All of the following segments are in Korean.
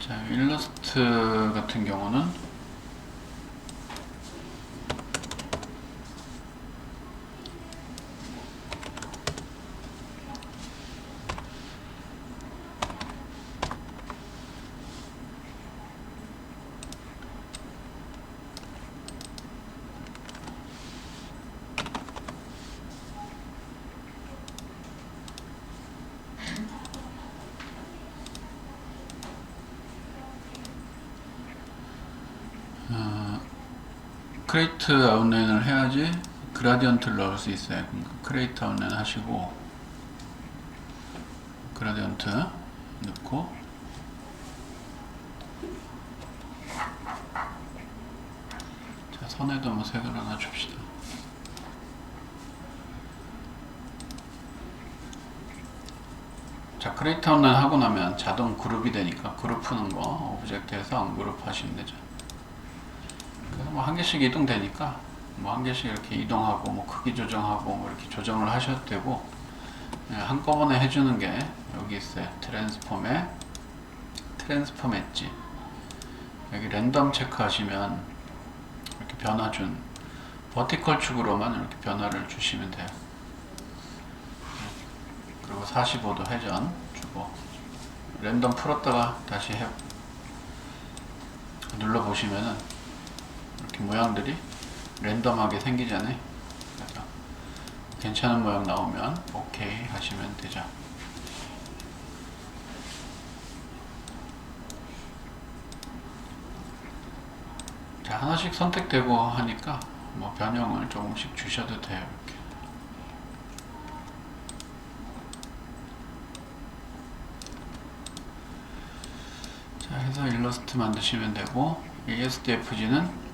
자, 일러스트 같은 경우는 크레이트 아웃라인을 해야지 그라디언트를 넣을 수 있어요. 그러니까 크레이트 아웃라인 하시고 그라디언트 넣고 자 선에도 뭐 색을 하나 줍시다. 자 크레이트 아웃라인 하고 나면 자동 그룹이 되니까 그룹 푸는 거 오브젝트에서 언그룹 하시면 되죠. 뭐 한 개씩 이동되니까 뭐 한 개씩 이렇게 이동하고 뭐 크기 조정하고 뭐 이렇게 조정을 하셔도 되고 그냥 한꺼번에 해주는 게 여기 있어요. 트랜스폼에 트랜스폼 엣지 여기 랜덤 체크 하시면 이렇게 변화 준 버티컬 축으로만 이렇게 변화를 주시면 돼요. 그리고 45도 회전 주고 랜덤 풀었다가 다시 해 눌러 보시면은 이렇게 모양들이 랜덤하게 생기잖아요. 그래서 괜찮은 모양 나오면 오케이 하시면 되죠. 자 하나씩 선택되고 하니까 뭐 변형을 조금씩 주셔도 돼요. 해서 일러스트 만드시면 되고 ASDFG는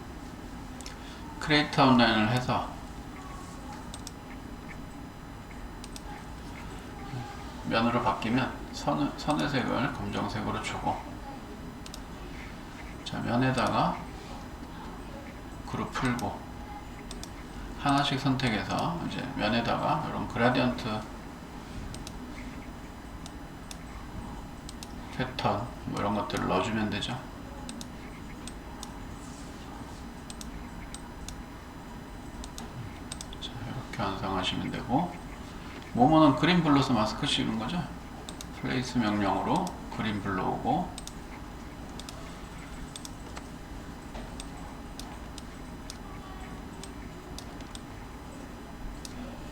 크레이트 아웃라인을 해서. 면으로 바뀌면 선, 선의 색을 검정색으로 주고. 자 면에다가 그룹 풀고. 하나씩 선택해서 이제 면에다가 이런 그라디언트 패턴 뭐 이런 것들을 넣어주면 되죠. 자, 이렇게 완성하시면 되고 모모는 그린 블러스 마스크 씌우는 거죠. 플레이스 명령으로 그린 불러오고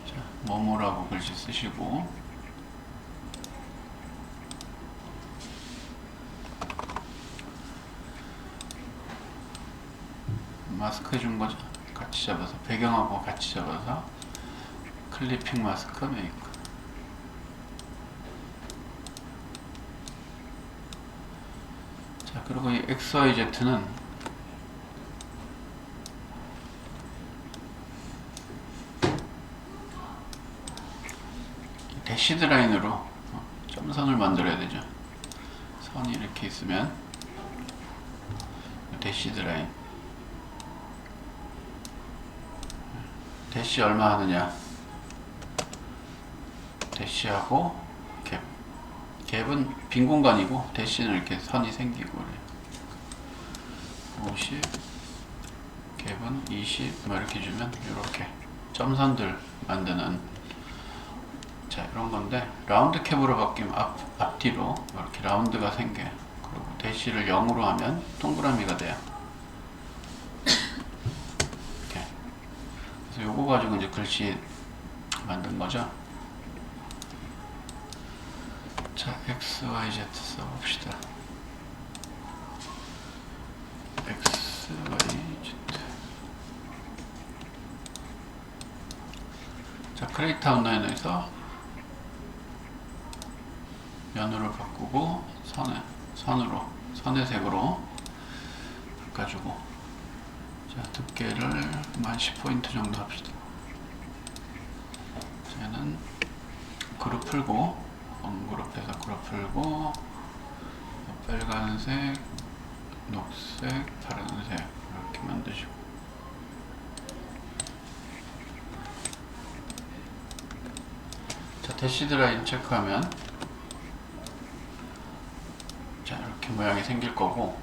자, 모모라고 글씨 쓰시고 마스크 해준 거죠. 같이 잡아서 배경하고 같이 잡아서 클리핑 마스크 메이크. 자 그리고 이 XYZ는 대시드 라인으로 어, 점선을 만들어야 되죠. 선이 이렇게 있으면 대시드 라인. 대시 얼마 하느냐 대시하고 갭 갭은 빈 공간이고 대시는 이렇게 선이 생기고 그래 50 갭은 20 뭐 이렇게 주면 이렇게 점선들 만드는 자 이런 건데 라운드 캡으로 바뀌면 앞, 앞뒤로 이렇게 라운드가 생겨요. 그리고 대시를 0으로 하면 동그라미가 돼요. 이렇게. 그래서 요거 가지고 이제 글씨 만든 거죠. 자, x, y, z 써봅시다. x, y, z. 자, 크레이트 아웃라인에서 면으로 바꾸고 선에 선으로 선의 색으로 바꿔주고 자, 두께를 만 10포인트 정도 합시다. 쟤는 그룹 풀고, 언그룹해서 그룹 풀고, 빨간색, 녹색, 파란색 이렇게 만드시고. 자, 대시드 라인 체크하면 자, 이렇게 모양이 생길 거고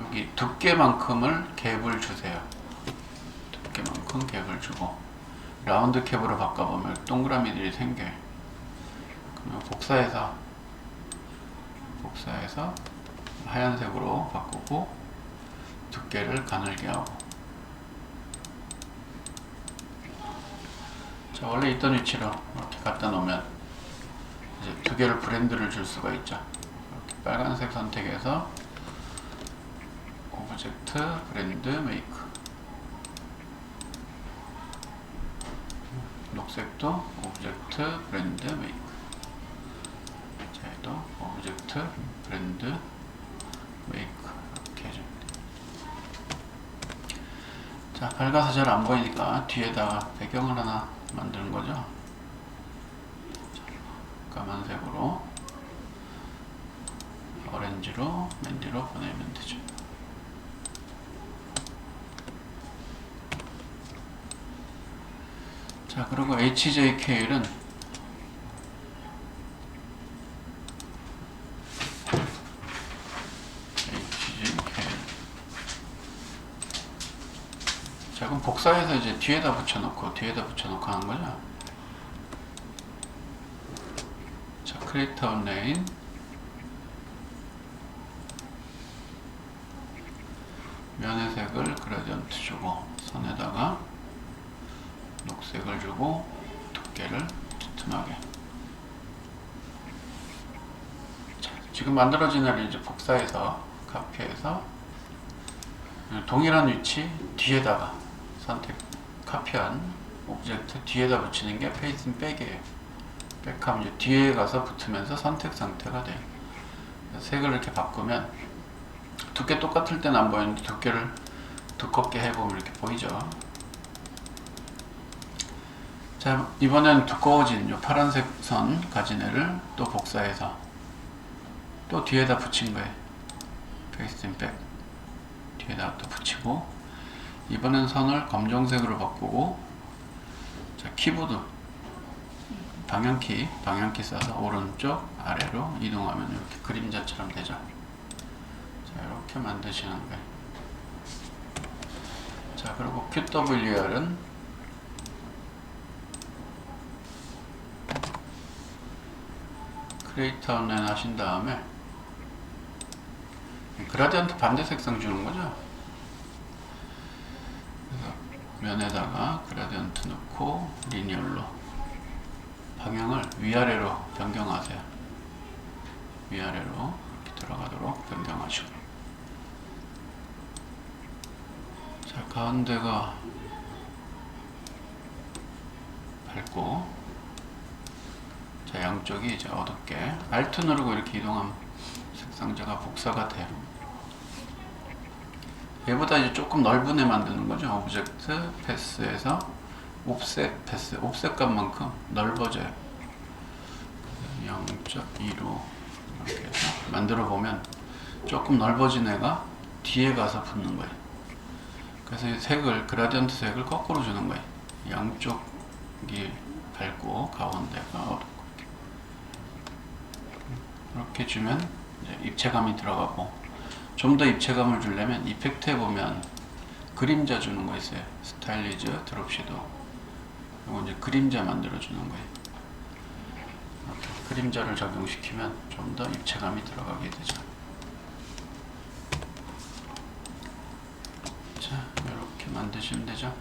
여기 두께만큼을 갭을 주세요. 두께만큼 갭을 주고 라운드 캡으로 바꿔보면 동그라미들이 생겨요. 그러면 복사해서 복사해서 하얀색으로 바꾸고 두께를 가늘게 하고. 자 원래 있던 위치로 이렇게 갖다 놓으면 이제 두 개를 브랜드를 줄 수가 있죠. 이렇게 빨간색 선택해서 오브젝트 브랜드 메이크. 녹색도 오브젝트 브랜드 메이크 오브젝트 브랜드 메이크 이렇게 해줍니다. 자 밝아서 잘 안 보이니까 뒤에다가 배경을 하나 만드는 거죠. 자, 까만색으로 오렌지로 맨디로 보내면 되죠. 자 그리고 HJKL은 HJKL 자 그럼 복사해서 이제 뒤에다 붙여놓고 뒤에다 붙여놓고 하는 거죠. 자 크리에이터 네임 면의 색을 그라디언트 주고 선에다가 녹색을 주고 두께를 두툼하게 자, 지금 만들어진 애를 이제 복사해서 카피해서 동일한 위치 뒤에다가 선택 카피한 오브젝트 뒤에다 붙이는 게 페이스인 백이에요. 백하면 뒤에 가서 붙으면서 선택 상태가 그래서 색을 이렇게 바꾸면 두께 똑같을 때는 안 보이는데 두께를 두껍게 해보면 이렇게 보이죠. 자 이번엔 두꺼워진 요. 파란색 선 가진 애를 또 복사해서 또 뒤에다 붙인 거예요. 페이스팅 백 뒤에다 또 붙이고 이번엔 선을 검정색으로 바꾸고 자 키보드. 방향키 방향키 써서 오른쪽 아래로 이동하면 이렇게 그림자처럼 되죠. 자 이렇게 만드시는 거예요. 자 그리고 QWR은 크리에이터 낸 하신 다음에 그라디언트 반대 색상 주는 거죠. 면에다가 그라디언트 넣고 리니얼로 방향을 위아래로 변경하세요. 위아래로 이렇게 들어가도록 변경하시고 자 가운데가 밝고 자 양쪽이 이제 어둡게 Alt 누르고 이렇게 이동하면 색상자가 복사가 돼요. 얘보다 이제 조금 넓은 애 만드는 거죠. 오브젝트 패스에서 옵셋 패스 옵셋 값만큼 넓어져요. 0.2로 이렇게 해서 만들어 보면 조금 넓어진 애가 뒤에 가서 붙는 거예요. 그래서 이 색을 그라디언트 색을 거꾸로 주는 거예요. 양쪽이 밝고 가운데가 어둡고 이렇게 주면 입체감이 들어가고 좀 더 입체감을 주려면 이펙트에 보면 그림자 주는 거 있어요. 스타일리즈, 드롭시도. 이거 이제 그림자 만들어 주는 거예요. 그림자를 적용시키면 좀 더 입체감이 들어가게 되죠. 자, 이렇게 만드시면 되죠.